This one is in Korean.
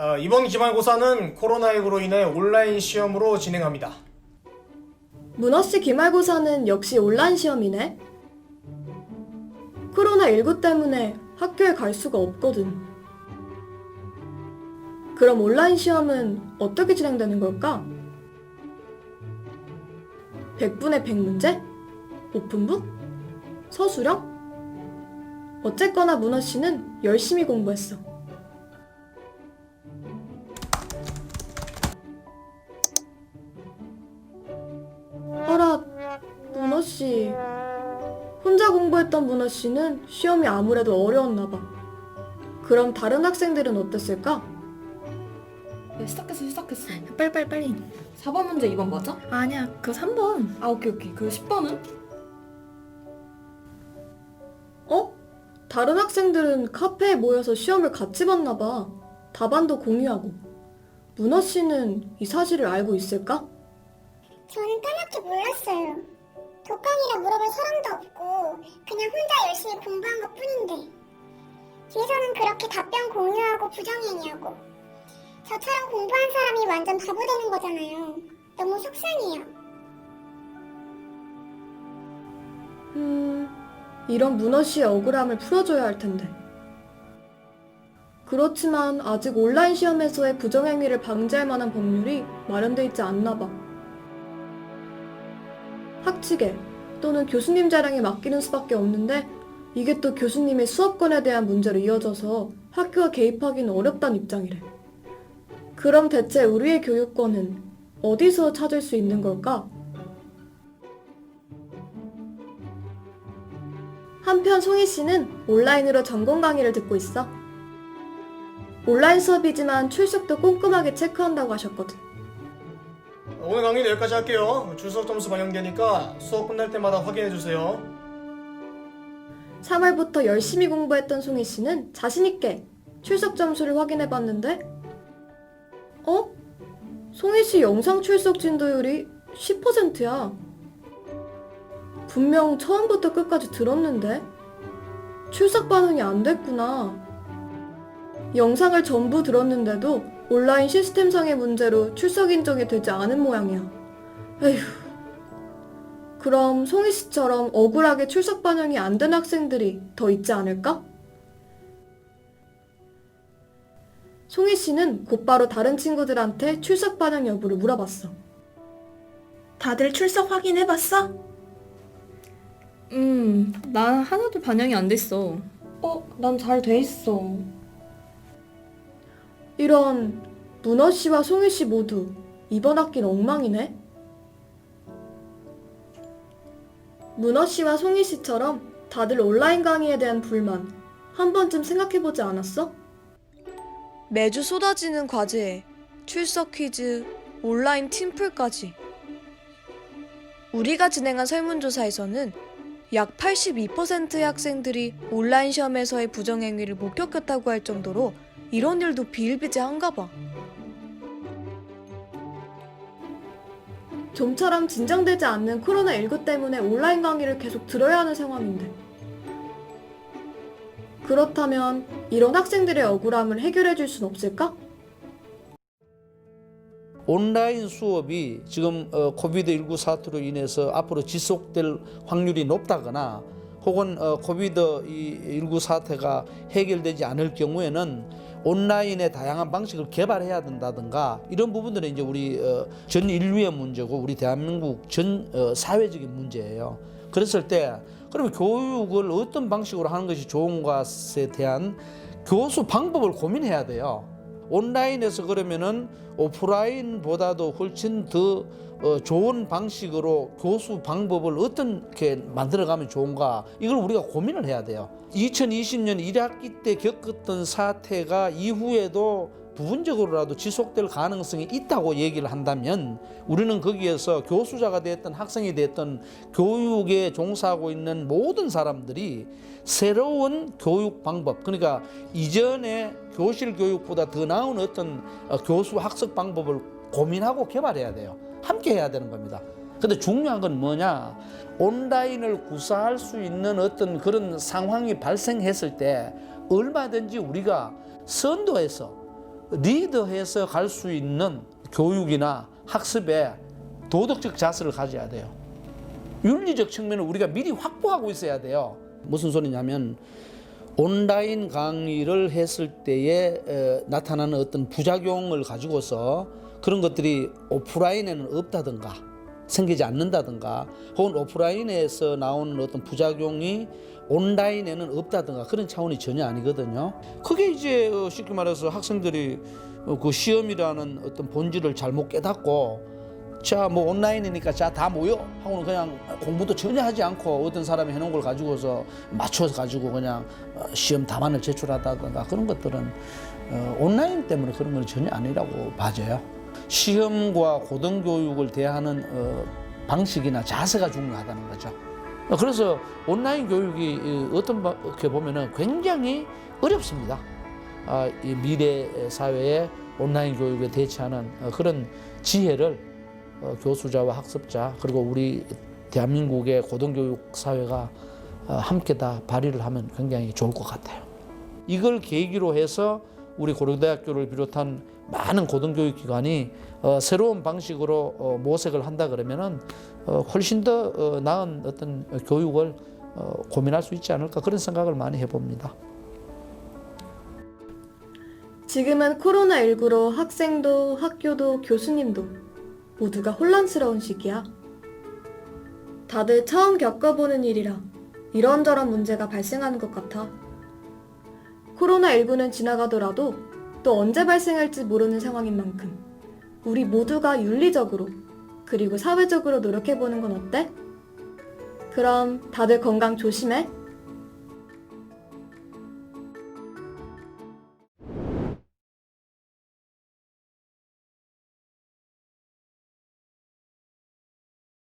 어, 이번 기말고사는 코로나19로 인해 온라인 시험으로 진행합니다. 문어씨 기말고사는 역시 온라인 시험이네. 코로나19 때문에 학교에 갈 수가 없거든. 그럼 온라인 시험은 어떻게 진행되는 걸까? 100분의 100문제? 오픈북? 서술형? 어쨌거나 문어 씨는 열심히 공부했어. 했던 문어 씨는 시험이 아무래도 어려웠나 봐. 그럼 다른 학생들은 어땠을까? 야, 시작했어 시작했어 빨리 빨리 빨리 4번 문제 2번 맞아? 아니야 그 3번 아 오케이 오케이 그 10번은? 어? 다른 학생들은 카페에 모여서 시험을 같이 봤나 봐. 답안도 공유하고. 문어 씨는 이 사실을 알고 있을까? 저는 까맣게 몰랐어요. 독학이라 물어볼 사람도 없고 그냥 혼자 열심히 공부한 것 뿐인데 뒤에서는 그렇게 답변 공유하고 부정행위하고 저처럼 공부한 사람이 완전 바보 되는 거잖아요. 너무 속상해요. 음, 이런 문어 씨의 억울함을 풀어줘야 할 텐데. 그렇지만 아직 온라인 시험에서의 부정행위를 방지할 만한 법률이 마련돼 있지 않나 봐. 학칙에 또는 교수님 자랑에 맡기는 수밖에 없는데 이게 또 교수님의 수업권에 대한 문제로 이어져서 학교가 개입하기는 어렵다는 입장이래. 그럼 대체 우리의 교육권은 어디서 찾을 수 있는 걸까? 한편 송희 씨는 온라인으로 전공 강의를 듣고 있어. 온라인 수업이지만 출석도 꼼꼼하게 체크한다고 하셨거든. 오늘 강의는 여기까지 할게요. 출석 점수 반영되니까 수업 끝날 때마다 확인해 주세요. 3월부터 열심히 공부했던 송희 씨는 자신있게 출석 점수를 확인해 봤는데, 어? 송희 씨 영상 출석 진도율이 10%야. 분명 처음부터 끝까지 들었는데, 출석 반응이 안 됐구나. 영상을 전부 들었는데도 온라인 시스템상의 문제로 출석 인정이 되지 않은 모양이야. 에휴. 그럼 송희 씨처럼 억울하게 출석 반영이 안 된 학생들이 더 있지 않을까? 송희 씨는 곧바로 다른 친구들한테 출석 반영 여부를 물어봤어. 다들 출석 확인해봤어? 음 난 하나도 반영이 안 됐어 어? 난 잘 돼 있어 이런 문어 씨와 송희 씨 모두 이번 학기는 엉망이네. 문어 씨와 송희 씨처럼 다들 온라인 강의에 대한 불만 한 번쯤 생각해보지 않았어? 매주 쏟아지는 과제에 출석 퀴즈, 온라인 팀플까지. 우리가 진행한 설문조사에서는 약 82%의 학생들이 온라인 시험에서의 부정행위를 목격했다고 할 정도로 이런 일도 비일비재한가 봐. 좀처럼 진정되지 않는 코로나19 때문에 온라인 강의를 계속 들어야 하는 상황인데. 그렇다면 이런 학생들의 억울함을 해결해 줄 순 없을까? 온라인 수업이 지금 어, 코비드19 사태로 인해서 앞으로 지속될 확률이 높다거나 혹은 어, 코비드19 사태가 해결되지 않을 경우에는 온라인의 다양한 방식을 개발해야 된다든가 이런 부분들은 이제 우리 어, 전 인류의 문제고 우리 대한민국 전 어, 사회적인 문제예요. 그랬을 때 그러면 교육을 어떤 방식으로 하는 것이 좋은 것에 대한 교수 방법을 고민해야 돼요. 온라인에서 그러면은 오프라인보다도 훨씬 더 어, 좋은 방식으로 교수 방법을 어떻게 만들어가면 좋은가 이걸 우리가 고민을 해야 돼요. 2020년 1학기 때 겪었던 사태가 이후에도 부분적으로라도 지속될 가능성이 있다고 얘기를 한다면 우리는 거기에서 교수자가 됐든 학생이 됐든 교육에 종사하고 있는 모든 사람들이 새로운 교육 방법 그러니까 이전에 교실 교육보다 더 나은 어떤 어, 교수 학습 방법을 고민하고 개발해야 돼요. 함께 해야 되는 겁니다. 근데 중요한 건 뭐냐? 온라인을 구사할 수 있는 어떤 그런 상황이 발생했을 때 얼마든지 우리가 선도해서 리더해서 갈 수 있는 교육이나 학습에 도덕적 자세를 가져야 돼요. 윤리적 측면을 우리가 미리 확보하고 있어야 돼요. 무슨 소리냐면 온라인 강의를 했을 때에 에, 나타나는 어떤 부작용을 가지고서 그런 것들이 오프라인에는 없다든가 생기지 않는다든가 혹은 오프라인에서 나오는 어떤 부작용이 온라인에는 없다든가 그런 차원이 전혀 아니거든요. 그게 이제 어, 쉽게 말해서 학생들이 어, 그 시험이라는 어떤 본질을 잘못 깨닫고 자 뭐 온라인이니까 자 다 모여 하고는 그냥 공부도 전혀 하지 않고 어떤 사람이 해놓은 걸 가지고서 맞춰서 가지고 그냥 어, 시험 답안을 제출하다든가 그런 것들은 어, 온라인 때문에 그런 건 전혀 아니라고 봐져요. 시험과 고등교육을 대하는 어, 방식이나 자세가 중요하다는 거죠. 어, 그래서 온라인 교육이 이, 어떤 바- 이렇게 보면은 굉장히 어렵습니다. 아, 이 미래 사회에 온라인 교육에 대처하는 어, 그런 지혜를 어, 교수자와 학습자 그리고 우리 대한민국의 고등교육 사회가 어, 함께 다 발휘를 하면 굉장히 좋을 것 같아요. 이걸 계기로 해서 우리 고려대학교를 비롯한 많은 고등교육 기관이 어, 새로운 방식으로 어, 모색을 한다 그러면은 어, 훨씬 더 어, 나은 어떤 교육을 어, 고민할 수 있지 않을까 그런 생각을 많이 해봅니다. 지금은 코로나19로 학생도 학교도 교수님도 모두가 혼란스러운 시기야. 다들 처음 겪어보는 일이라 이런저런 문제가 발생하는 것 같아. 코로나19는 지나가더라도 또 언제 발생할지 모르는 상황인 만큼 우리 모두가 윤리적으로 그리고 사회적으로 노력해보는 건 어때? 그럼 다들 건강 조심해.